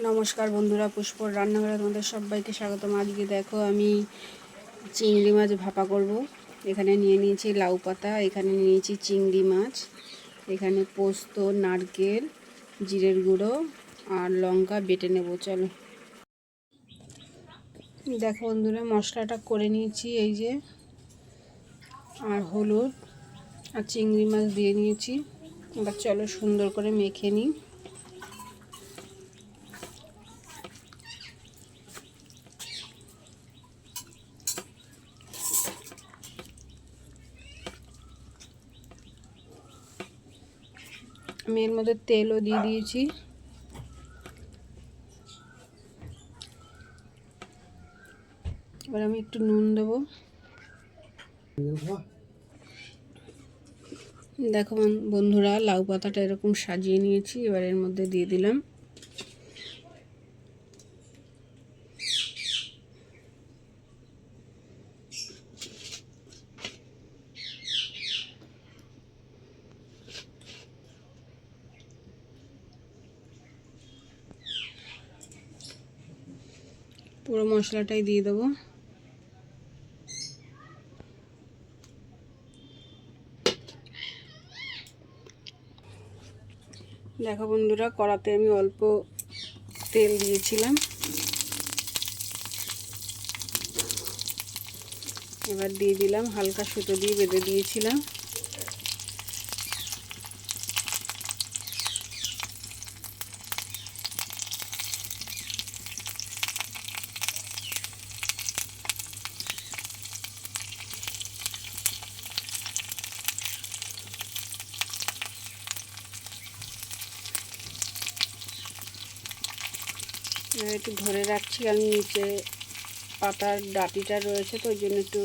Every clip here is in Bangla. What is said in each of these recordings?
নমস্কার বন্ধুরা, পুষ্পর রান্নাঘরে তোমাদের সবাইকে স্বাগতম। আজকে দেখো আমি চিংড়ি মাছ ভাপা করব। এখানে নিয়ে নিয়েছি লাউ পাতা, এখানে নিয়েছি চিংড়ি মাছ, এখানে পোস্ত, নারকেল, জিরের গুঁড়ো আর লঙ্কা বেটে নেব, চলো। দেখো বন্ধুরা, মশলাটা করে নিয়েছি এই যে, আর হলুদ আর চিংড়ি মাছ দিয়ে নিয়েছি। এবার চলো সুন্দর করে মেখে নিই। আমি এর মধ্যে তেলও দিয়ে দিয়েছি। এবার আমি একটু নুন দেবো। দেখো বন- বন্ধুরা, লাউ পাতাটা এরকম সাজিয়ে নিয়েছি, এবার এর মধ্যে দিয়ে দিলাম। পুরো মশলাটাই দিয়ে দেবো। দেখো বন্ধুরা, কড়াতে আমি অল্প তেল দিয়েছিলাম। এবার দিয়ে দিলাম হালকা সুতো দিয়ে বেঁধে দিয়েছিলাম। একটু ধরে রাখছি আমি নিচে পাতার ডাটিটা রয়েছে, তো ওই জন্য একটু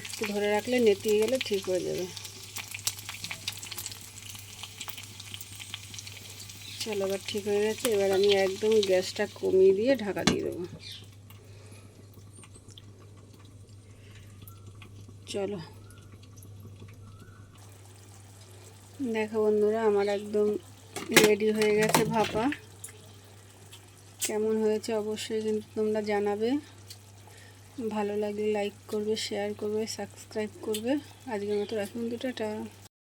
একটু ধরে রাখলে নেতিয়ে গেলে ঠিক হয়ে যাবে। চলো এবার ঠিক হয়ে গেছে, এবার আমি একদম গ্যাসটা কমিয়ে দিয়ে ঢাকা দিয়ে দেবো। চলো। দেখো বন্ধুরা, আমার একদম রেডি হয়ে গেছে ভাপা। কেমন হয়েছে অবশ্যই কিন্তু তোমরা জানাবে। ভালো লাগলে লাইক করবে শেয়ার করবে সাবস্ক্রাইব করবে। আজকের মতো রাখুন, দুটো